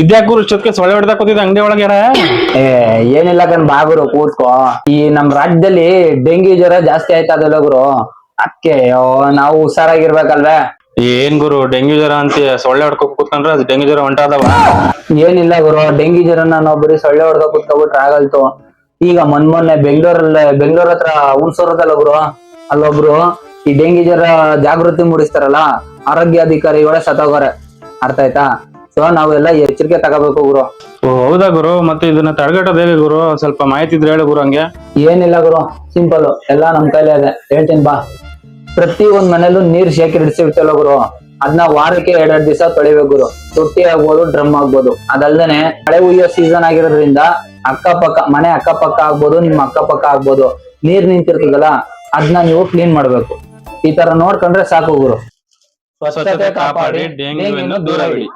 ಇದ್ಯಾಕ್ ಗುರು ಇಷ್ಟೊತ್ತಿಗೆ ಸೊಳ್ಳೆ ಹೊಡೆದ ಕೂತಿದ್ದ ಅಂಗಡಿ ಒಳಗೆ ಏ ಏನಿಲ್ಲ ಕಣ್ ಬಾಗುರು ಕೂತ್ಕೋ. ಈ ನಮ್ ರಾಜ್ಯದಲ್ಲಿ ಡೆಂಗಿ ಜ್ವರ ಜಾಸ್ತಿ ಆಯ್ತದಲ್ಲ ಗುರು. ಅದಕ್ಕೆ ನಾವು ಹುಷಾರಾಗಿರ್ಬೇಕಲ್ವೇ? ಏನ್ ಗುರು ಡೆಂಗ್ಯೂ ಜ್ವರ ಅಂತ ಸೊಳ್ಳೆ ಹೊಡ್ಕೊ ಕೂತ್ಕೊಂಡ್ರೆ ಅದು ಡೆಂಗ್ಯೂ ಜ್ವರ ಹೊಂಟಾದವ ಏನಿಲ್ಲ ಗುರು ಡೆಂಗಿ ಜ್ವರ ನಾವು ಬರೀ ಸೊಳ್ಳೆ ಹೊಡ್ಕೊ ಕುತ್ಕೊಬಿಟ್ರೆ ಆಗಲ್ತು. ಈಗ ಮೊನ್ ಮೊನ್ನೆ ಬೆಂಗಳೂರಲ್ಲಿ ಬೆಂಗಳೂರ್ ಹತ್ರ ಹುಣ್ಸೋರದಲ್ಲ ಗುರು ಅಲ್ಲೊಬ್ರು ಈ ಡೆಂಗಿ ಜ್ವರ ಜಾಗೃತಿ ಮೂಡಿಸ್ತಾರಲ್ಲ ಆರೋಗ್ಯಾಧಿಕಾರಿಗಳೇ ಸತ್ತೋಗರೆ. ಅರ್ಥ ಆಯ್ತಾ? ಸೊ ನಾವೆಲ್ಲ ಎಚ್ಚರಿಕೆ ತಗೋಬೇಕು ಗುರು. ಓ ಹೌದಾ ಗುರು? ಮತ್ತೆ ಇದನ್ನ ತಡೆಗಟ್ಟೋದು ಹೇಗೆ ಗುರು? ಸ್ವಲ್ಪ ಮಾಹಿತಿ ಇದ್ರೆ ಹೇಳು ಗುರು ಹಂಗೆ. ಏನಿಲ್ಲ ಗುರು ಸಿಂಪಲ್ ಎಲ್ಲ ನಮ್ ಕೈಲೇ ಇದೆ. ಹೇಳ್ತೀನಿ ಬಾ. ಪ್ರತಿ ಒಂದ್ ಮನೇಲೂ ನೀರ್ ಶೇಖರಿಸಿರ್ತಲ್ಲ ಗುರು ಅದನ್ನ ವಾರಕ್ಕೆ ಎರಡೆರಡು ದಿವಸ ತೊಳಿಬೇಕು ಗುರು. ತೊಟ್ಟಿ ಆಗ್ಬೋದು ಡ್ರಮ್ ಆಗ್ಬೋದು. ಅದಲ್ದೇನೆ ಮಳೆ ಉಯ್ಯೋ ಸೀಸನ್ ಆಗಿರೋದ್ರಿಂದ ಅಕ್ಕಪಕ್ಕ ಮನೆ ಅಕ್ಕಪಕ್ಕ ಆಗ್ಬೋದು ನಿಮ್ಮ ಅಕ್ಕಪಕ್ಕ ಆಗ್ಬೋದು. ನೀರ್ ನಿಂತಿರ್ತದಲ್ಲ ಅದನ್ನ ನೀವು ಕ್ಲೀನ್ ಮಾಡ್ಬೇಕು. ಈ ತರ ನೋಡ್ಕೊಂಡ್ರೆ ಸಾಕು ಗುರು. ಸ್ವಚ್ಛತೆ ಕಾಪಾಡಿ ಡೆಂಗ್ಯೂವನ್ನು ದೂರವಿಡಿ